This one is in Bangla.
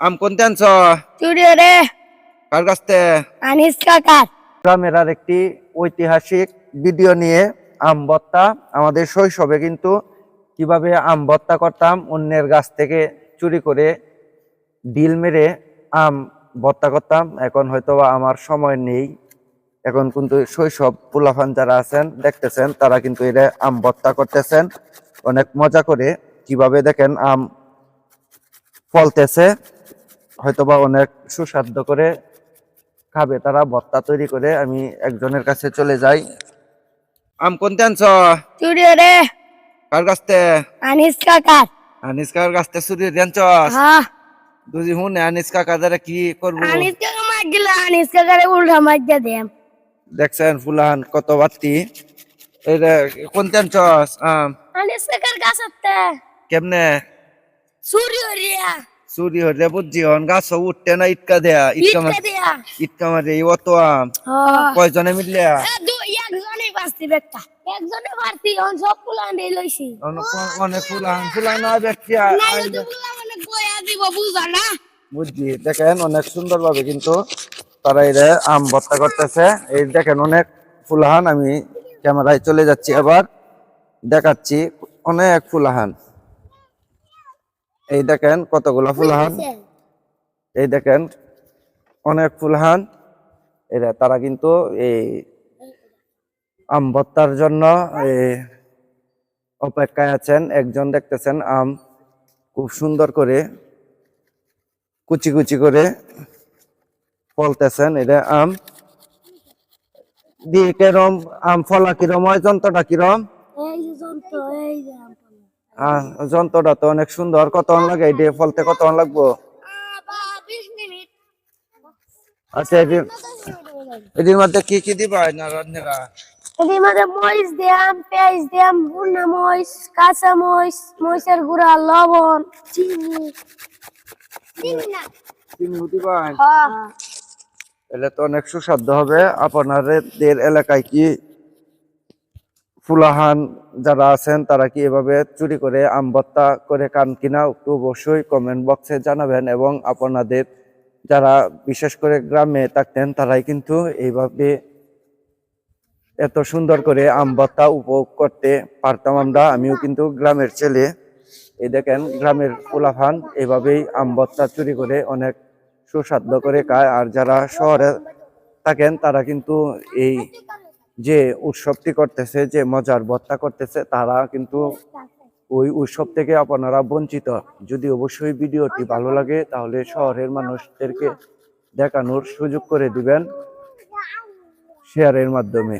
আম কোনতে আনছ? স্টুডিও রে কার কাছতে? আনিস কাকার। গ্রামের আর একটি ঐতিহাসিক ভিডিও নিয়ে আম ভর্তা আমাদের শৈশবে কিন্তু কীভাবে আম ভর্তা করতাম অন্যের গাছ থেকে চুরি করে ডিল মেরে আম ভর্তা করতাম। এখন হয়তো আমার সময় নেই। এখন কিন্তু শৈশব পোলাফান যারা আছেন দেখতেছেন তারা কিন্তু এটা আম ভর্তা করতেছেন। অনেক মজা করে কীভাবে দেখেন আম ফলতেছে। হয়তোবা অনেক সুস্বাদ্য করে খাবে। তারা ভর্তা তৈরি করে আমি একজনের কাছে চলে যাই। আম কোনতে আনছ? চুরি রে কার কাছতে? আনিস কাকার। আনিস কাকার কাছতে চুরি আনছ? হ্যাঁ। দুজি হুন আনিস কাকা দ্বারা কি করব? আনিস কাকা মার দিল আনিস কাকারে উল্টা মার দেম। দেখছেন ফুলান কত বাতি। এটা কোনতে আনছ? আম। আনিস কাকার কাছে কেমনে? সূর্য রিয়া চুরি হলে বুঝছি হন গাছ উঠতে না ইটকা দেয়া ইটকা মার ইটকা মারে অত আম। কয়জনে মিললে? একজনে পারছি বেটা। একজনে পারছি অন সব পুলান দিয়ে লইছি। অনেক- অনেক ফুলান ফুলান না ব্যক্তি নাইলে তো পুলা মানে বয়া দিব বুঝা না? বুঝছি দেখেন অনেক সুন্দর ভাবে কিন্তু তারা আম ভর্তা করতেছে। এই দেখেন অনেক ফুলাহান আমি ক্যামেরায় চলে যাচ্ছি আবার দেখাচ্ছি অনেক ফুলাহান। এই দেখেন কতগুলো ফুলাহান। এই দেখেন অনেক ফুলহান। এরা তারা কিন্তু এই আম ভর্তার জন্য এই অপেক্ষায় আছেন। একজন দেখতেছেন আম খুব সুন্দর করে কুচি কুচি করে ফলতেছেন। এটা আম দিয়ে কেরম আম ফলা কিরম হয় যন্ত্রটা কিরম? এই যন্ত্র এই যন্ত্রটা তো অনেক সুন্দর। কতক্ষণ লাগে? এটা ফলতে কতক্ষণ লাগবো? আচ্ছা এটির এটির মধ্যে কি কি দিবা না রান্নারা এটির মধ্যে মরিচ দিয়াম পেঁয়াজ দিয়াম ভুনা মরিচ কাঁচা মরিচ মরিচের গুঁড়া লবণ চিনি। চিনি না। চিনি দিবা? হ্যাঁ। তো অনেক হবে। আপনাদের এলাকায় কি ফুলাহান যারা আছেন, তারা কি এভাবে চুরি করে আমবত্তা করে কান কিনা একটু অবশ্যই কমেন্ট বক্সে জানাবেন এবং আপনাদের যারা বিশেষ করে গ্রামে থাকতেন, তারাই কিন্তু এইভাবে এত সুন্দর করে আমবত্তা উপভোগ করতে পারতাম আমরা। আমিও কিন্তু গ্রামের ছেলে। এই দেখেন, গ্রামের ফুলাফান এভাবেই আম ভর্তা চুরি করে অনেক সুস্বাদ্য করে খায়। আর যারা শহরে থাকেন, তারা কিন্তু এই যে উৎসবটি করতেছে, যে মজার ভত্তা করতেছে, তারা কিন্তু ওই উৎসব থেকে আপনারা বঞ্চিত। যদি অবশ্যই ভিডিওটি ভালো লাগে, তাহলে শহরের মানুষদেরকে দেখানোর সুযোগ করে দিবেন। শেয়ারের মাধ্যমে।